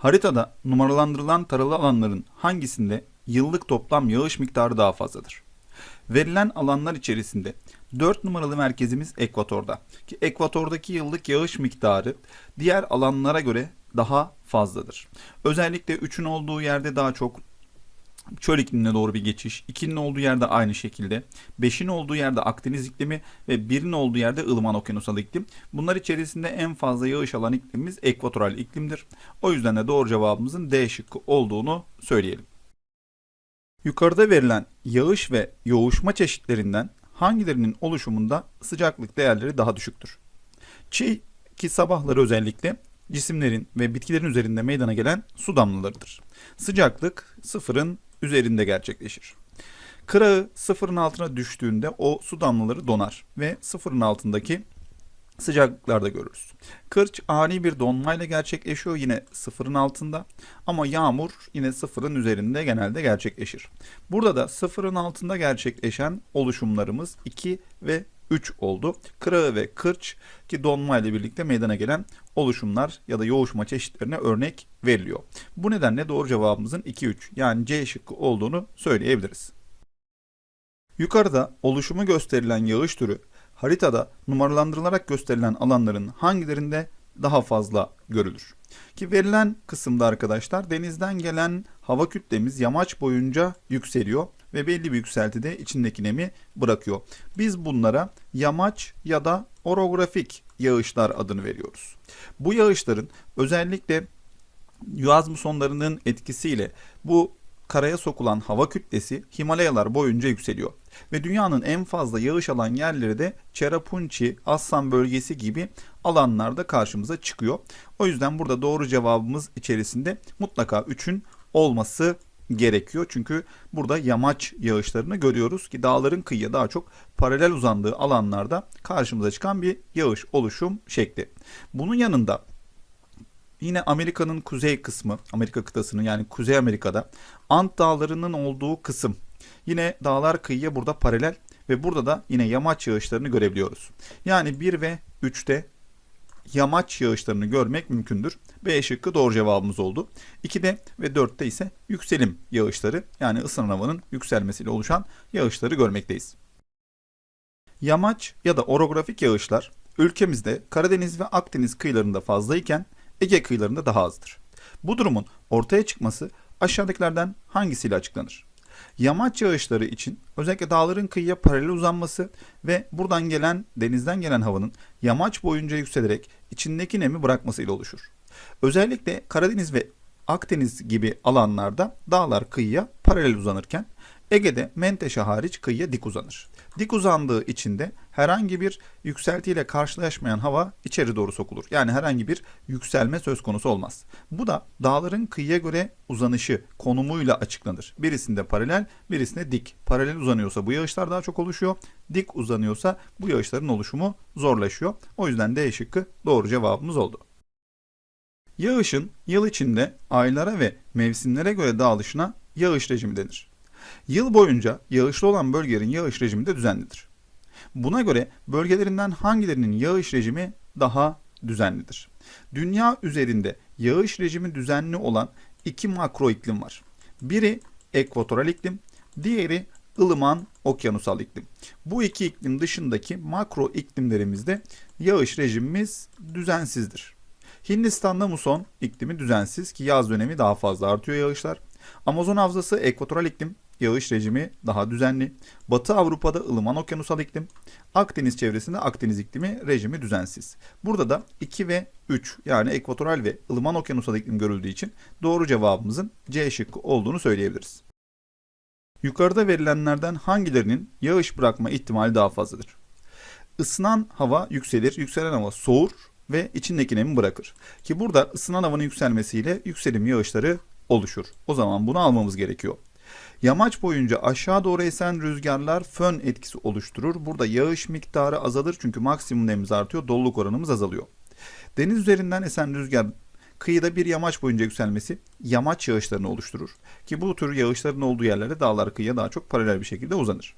Haritada numaralandırılan taralı alanların hangisinde yıllık toplam yağış miktarı daha fazladır? Verilen alanlar içerisinde 4 numaralı merkezimiz ekvatorda. Ki ekvatordaki yıllık yağış miktarı diğer alanlara göre daha fazladır. Özellikle 3'ün olduğu yerde daha çok çöl iklimine doğru bir geçiş. 2'nin olduğu yerde aynı şekilde. 5'in olduğu yerde Akdeniz iklimi ve 1'in olduğu yerde ılıman okyanusal iklim. Bunlar içerisinde en fazla yağış alan iklimimiz ekvatoral iklimdir. O yüzden de doğru cevabımızın D şıkkı olduğunu söyleyelim. Yukarıda verilen yağış ve yoğuşma çeşitlerinden hangilerinin oluşumunda sıcaklık değerleri daha düşüktür? Çiğ ki sabahları özellikle cisimlerin ve bitkilerin üzerinde meydana gelen su damlalarıdır. Sıcaklık sıfırın üzerinde gerçekleşir. Kırağı sıfırın altına düştüğünde o su damlaları donar ve sıfırın altındaki sıcaklıklarda görürüz. Kırç ani bir donmayla gerçekleşiyor yine sıfırın altında ama yağmur yine sıfırın üzerinde genelde gerçekleşir. Burada da sıfırın altında gerçekleşen oluşumlarımız 2 ve 3 oldu. Kırağı ve kırç ki donma ile birlikte meydana gelen oluşumlar ya da yoğuşma çeşitlerine örnek veriliyor. Bu nedenle doğru cevabımızın 2-3 yani C şıkkı olduğunu söyleyebiliriz. Yukarıda oluşumu gösterilen yağış türü haritada numaralandırılarak gösterilen alanların hangilerinde daha fazla görülür? Ki verilen kısımda arkadaşlar denizden gelen hava kütlemiz yamaç boyunca yükseliyor ve belli bir yükseltide içindeki nemi bırakıyor. Biz bunlara yamaç ya da orografik yağışlar adını veriyoruz. Bu yağışların özellikle yaz musonlarının etkisiyle bu karaya sokulan hava kütlesi Himalayalar boyunca yükseliyor. Ve dünyanın en fazla yağış alan yerleri de Cherrapunchi, Assam bölgesi gibi alanlarda karşımıza çıkıyor. O yüzden burada doğru cevabımız içerisinde mutlaka 3'ün olması gerekiyor. Çünkü burada yamaç yağışlarını görüyoruz ki dağların kıyıya daha çok paralel uzandığı alanlarda karşımıza çıkan bir yağış oluşum şekli. Bunun yanında Yine Amerika'nın kuzey kısmı, Amerika kıtasının yani Kuzey Amerika'da Ant dağlarının olduğu kısım. Yine dağlar kıyıya burada paralel ve burada da yine yamaç yağışlarını görebiliyoruz. Yani 1 ve 3'te yamaç yağışlarını görmek mümkündür. B şıkkı doğru cevabımız oldu. 2'de ve 4'te ise yükselim yağışları yani ısınan havanın yükselmesiyle oluşan yağışları görmekteyiz. Yamaç ya da orografik yağışlar ülkemizde Karadeniz ve Akdeniz kıyılarında fazlayken Ege kıyılarında daha azdır. Bu durumun ortaya çıkması aşağıdakilerden hangisiyle açıklanır? Yamaç yağışları için özellikle dağların kıyıya paralel uzanması ve buradan gelen denizden gelen havanın yamaç boyunca yükselerek içindeki nemi bırakmasıyla oluşur. Özellikle Karadeniz ve Akdeniz gibi alanlarda dağlar kıyıya paralel uzanırken Ege'de Menteşe hariç kıyıya dik uzanır. Dik uzandığı için de herhangi bir yükseltiyle karşılaşmayan hava içeri doğru sokulur. Yani herhangi bir yükselme söz konusu olmaz. Bu da dağların kıyıya göre uzanışı konumuyla açıklanır. Birisinde paralel, birisinde dik. Paralel uzanıyorsa bu yağışlar daha çok oluşuyor. Dik uzanıyorsa bu yağışların oluşumu zorlaşıyor. O yüzden D şıkkı doğru cevabımız oldu. Yağışın yıl içinde aylara ve mevsimlere göre dağılışına yağış rejimi denir. Yıl boyunca yağışlı olan bölgelerin yağış rejimi de düzenlidir. Buna göre bölgelerinden hangilerinin yağış rejimi daha düzenlidir? Dünya üzerinde yağış rejimi düzenli olan iki makro iklim var. Biri ekvatoral iklim, diğeri ılıman okyanusal iklim. Bu iki iklim dışındaki makro iklimlerimizde yağış rejimimiz düzensizdir. Hindistan'da muson iklimi düzensiz ki yaz dönemi daha fazla artıyor yağışlar. Amazon havzası ekvatoral iklim, yağış rejimi daha düzenli. Batı Avrupa'da ılıman okyanusal iklim, Akdeniz çevresinde Akdeniz iklimi rejimi düzensiz. Burada da 2 ve 3 yani ekvatoral ve ılıman okyanusal iklim görüldüğü için doğru cevabımızın C şıkkı olduğunu söyleyebiliriz. Yukarıda verilenlerden hangilerinin yağış bırakma ihtimali daha fazladır? Isınan hava yükselir, yükselen hava soğur ve içindeki nemi bırakır. Ki burada ısınan havanın yükselmesiyle yükselim yağışları oluşur. O zaman bunu almamız gerekiyor. Yamaç boyunca aşağı doğru esen rüzgarlar fön etkisi oluşturur. Burada yağış miktarı azalır çünkü maksimum nemimiz artıyor, doluluk oranımız azalıyor. Deniz üzerinden esen rüzgar kıyıda bir yamaç boyunca yükselmesi yamaç yağışlarını oluşturur. Ki bu tür yağışların olduğu yerlerde dağlar kıyıya daha çok paralel bir şekilde uzanır.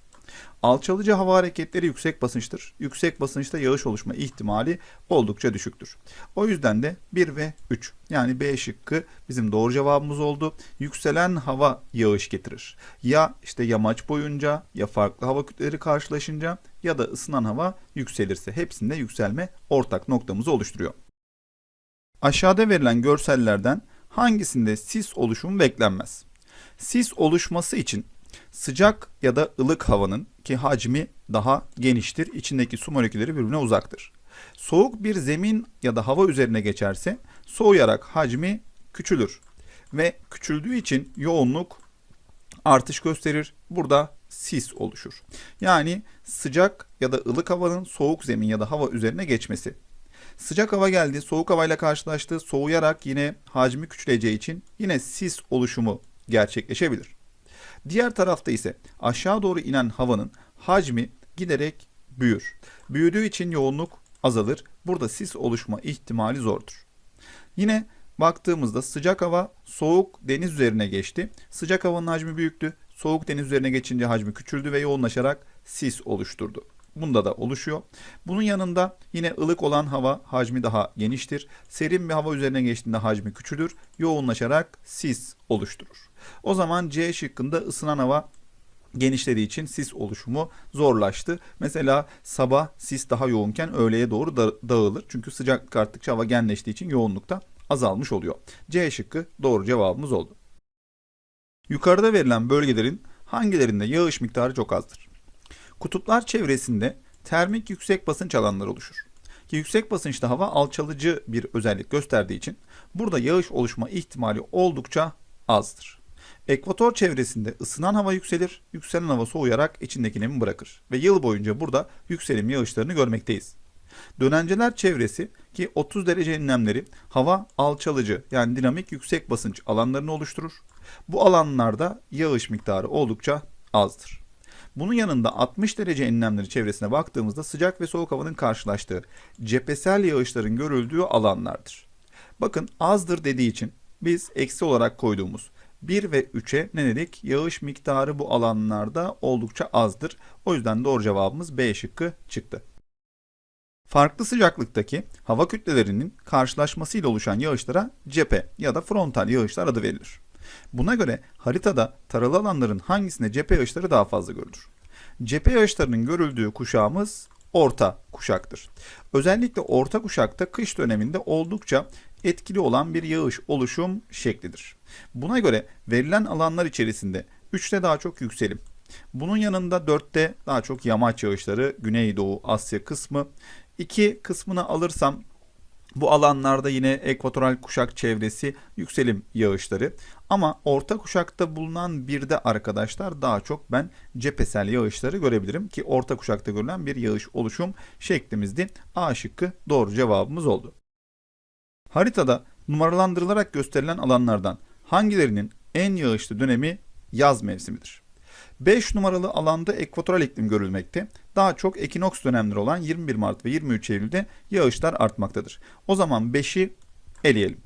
Alçalıcı hava hareketleri yüksek basınçtır. Yüksek basınçta yağış oluşma ihtimali oldukça düşüktür. O yüzden de 1 ve 3 yani B şıkkı bizim doğru cevabımız oldu. Yükselen hava yağış getirir. Ya işte yamaç boyunca ya farklı hava kütleleri karşılaşınca ya da ısınan hava yükselirse hepsinde yükselme ortak noktamızı oluşturuyor. Aşağıda verilen görsellerden hangisinde sis oluşumu beklenmez? Sis oluşması için sıcak ya da ılık havanın ki hacmi daha geniştir, içindeki su molekülleri birbirine uzaktır. Soğuk bir zemin ya da hava üzerine geçerse soğuyarak hacmi küçülür ve küçüldüğü için yoğunluk artış gösterir. Burada sis oluşur. Yani sıcak ya da ılık havanın soğuk zemin ya da hava üzerine geçmesi. Sıcak hava geldi, soğuk havayla karşılaştı. Soğuyarak yine hacmi küçüleceği için yine sis oluşumu gerçekleşebilir. Diğer tarafta ise aşağı doğru inen havanın hacmi giderek büyür. Büyüdüğü için yoğunluk azalır. Burada sis oluşma ihtimali zordur. Yine baktığımızda sıcak hava soğuk deniz üzerine geçti. Sıcak havanın hacmi büyüktü. Soğuk deniz üzerine geçince hacmi küçüldü ve yoğunlaşarak sis oluşturdu. Bunda da oluşuyor. Bunun yanında yine ılık olan hava hacmi daha geniştir. Serin bir hava üzerine geçtiğinde hacmi küçülür. Yoğunlaşarak sis oluşturur. O zaman C şıkkında ısınan hava genişlediği için sis oluşumu zorlaştı. Mesela sabah sis daha yoğunken öğleye doğru da- dağılır. Çünkü sıcaklık arttıkça hava genleştiği için yoğunlukta azalmış oluyor. C şıkkı doğru cevabımız oldu. Yukarıda verilen bölgelerin hangilerinde yağış miktarı çok azdır? Kutuplar çevresinde termik yüksek basınç alanları oluşur. Ki yüksek basınçta hava alçalıcı bir özellik gösterdiği için burada yağış oluşma ihtimali oldukça azdır. Ekvator çevresinde ısınan hava yükselir, yükselen hava soğuyarak içindeki nemi bırakır ve yıl boyunca burada yükselim yağışlarını görmekteyiz. Dönenceler çevresi ki 30 derece enlemleri hava alçalıcı yani dinamik yüksek basınç alanlarını oluşturur. Bu alanlarda yağış miktarı oldukça azdır. Bunun yanında 60 derece enlemleri çevresine baktığımızda sıcak ve soğuk havanın karşılaştığı cephesel yağışların görüldüğü alanlardır. Bakın azdır dediği için biz eksi olarak koyduğumuz 1 ve 3'e ne dedik? Yağış miktarı bu alanlarda oldukça azdır. O yüzden doğru cevabımız B şıkkı çıktı. Farklı sıcaklıktaki hava kütlelerinin karşılaşmasıyla oluşan yağışlara cephe ya da frontal yağışlar adı verilir. Buna göre haritada taralı alanların hangisinde cephe yağışları daha fazla görülür? Cephe yağışlarının görüldüğü kuşağımız orta kuşaktır. Özellikle orta kuşakta kış döneminde oldukça etkili olan bir yağış oluşum şeklidir. Buna göre verilen alanlar içerisinde 3'te daha çok yükselim. Bunun yanında 4'te daha çok yamaç yağışları Güneydoğu Asya kısmı. 2 kısmını alırsam bu alanlarda yine ekvatoral kuşak çevresi yükselim yağışları. Ama orta kuşakta bulunan bir de arkadaşlar daha çok ben cephesel yağışları görebilirim ki orta kuşakta görülen bir yağış oluşum şeklimizdi. A şıkkı doğru cevabımız oldu. Haritada numaralandırılarak gösterilen alanlardan hangilerinin en yağışlı dönemi yaz mevsimidir? 5 numaralı alanda ekvatoral iklim görülmekte. Daha çok ekinoks dönemleri olan 21 Mart ve 23 Eylül'de yağışlar artmaktadır. O zaman 5'i eleyelim.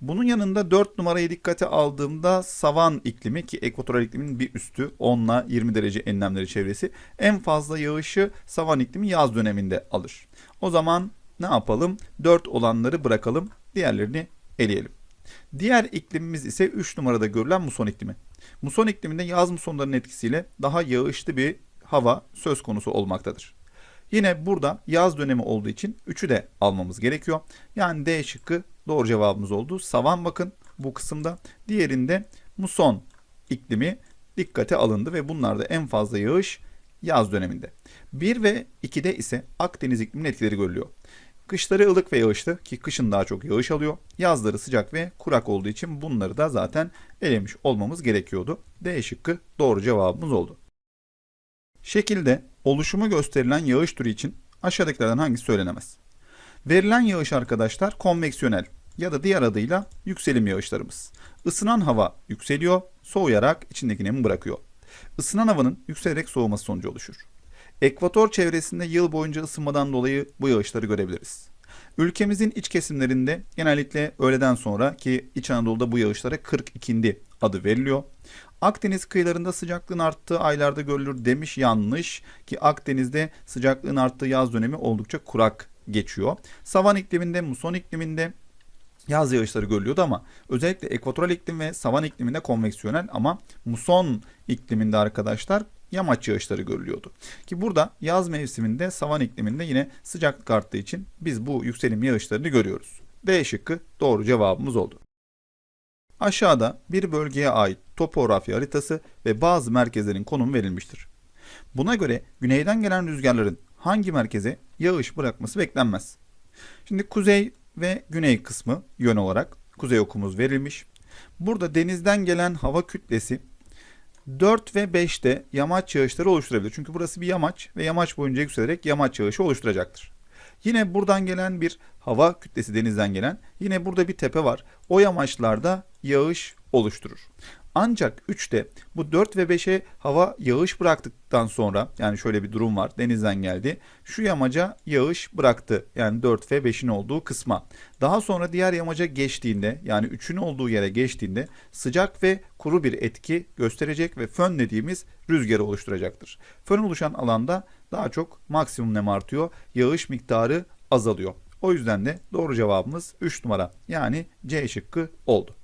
Bunun yanında 4 numarayı dikkate aldığımda savan iklimi ki ekvatoral iklimin bir üstü 10 ile 20 derece enlemleri çevresi en fazla yağışı savan iklimi yaz döneminde alır. O zaman ne yapalım? 4 olanları bırakalım, diğerlerini eleyelim. Diğer iklimimiz ise 3 numarada görülen muson iklimi. Muson ikliminde yaz musonlarının etkisiyle daha yağışlı bir hava söz konusu olmaktadır. Yine burada yaz dönemi olduğu için 3'ü de almamız gerekiyor. Yani D şıkkı doğru cevabımız oldu. Savan bakın bu kısımda. Diğerinde muson iklimi dikkate alındı ve bunlarda en fazla yağış yaz döneminde. 1 ve 2'de ise Akdeniz ikliminin etkileri görülüyor. Kışları ılık ve yağışlı ki kışın daha çok yağış alıyor. Yazları sıcak ve kurak olduğu için bunları da zaten elemiş olmamız gerekiyordu. D şıkkı doğru cevabımız oldu. Şekilde oluşumu gösterilen yağış türü için aşağıdakilerden hangisi söylenemez? Verilen yağış arkadaşlar konveksiyonel ya da diğer adıyla yükselim yağışlarımız. Isınan hava yükseliyor, soğuyarak içindeki nemi bırakıyor. Isınan havanın yükselerek soğuması sonucu oluşur. Ekvator çevresinde yıl boyunca ısınmadan dolayı bu yağışları görebiliriz. Ülkemizin iç kesimlerinde genellikle öğleden sonra ki İç Anadolu'da bu yağışlara 42'indi adı veriliyor. Akdeniz kıyılarında sıcaklığın arttığı aylarda görülür demiş yanlış ki Akdeniz'de sıcaklığın arttığı yaz dönemi oldukça kurak geçiyor. Savan ikliminde, muson ikliminde yaz yağışları görülüyordu ama özellikle ekvatoral iklim ve savan ikliminde konveksiyonel ama muson ikliminde arkadaşlar yamaç yağışları görülüyordu. Ki burada yaz mevsiminde savan ikliminde yine sıcaklık arttığı için biz bu yükselim yağışlarını görüyoruz. D şıkkı doğru cevabımız oldu. Aşağıda bir bölgeye ait topografya haritası ve bazı merkezlerin konumu verilmiştir. Buna göre güneyden gelen rüzgarların hangi merkeze yağış bırakması beklenmez? Şimdi kuzey ve güney kısmı yön olarak kuzey okumuz verilmiş. Burada denizden gelen hava kütlesi 4 ve 5'te yamaç yağışları oluşturabilir. Çünkü burası bir yamaç ve yamaç boyunca yükselerek yamaç yağışı oluşturacaktır. Yine buradan gelen bir hava kütlesi denizden gelen yine burada bir tepe var. O yamaçlarda yağış oluşturur. Ancak 3'te bu 4 ve 5'e hava yağış bıraktıktan sonra yani şöyle bir durum var denizden geldi. Şu yamaca yağış bıraktı yani 4 ve 5'in olduğu kısma. Daha sonra diğer yamaca geçtiğinde yani 3'ün olduğu yere geçtiğinde sıcak ve kuru bir etki gösterecek ve fön dediğimiz rüzgarı oluşturacaktır. Fön oluşan alanda daha çok maksimum nem artıyor. Yağış miktarı azalıyor. O yüzden de doğru cevabımız 3 numara yani C şıkkı oldu.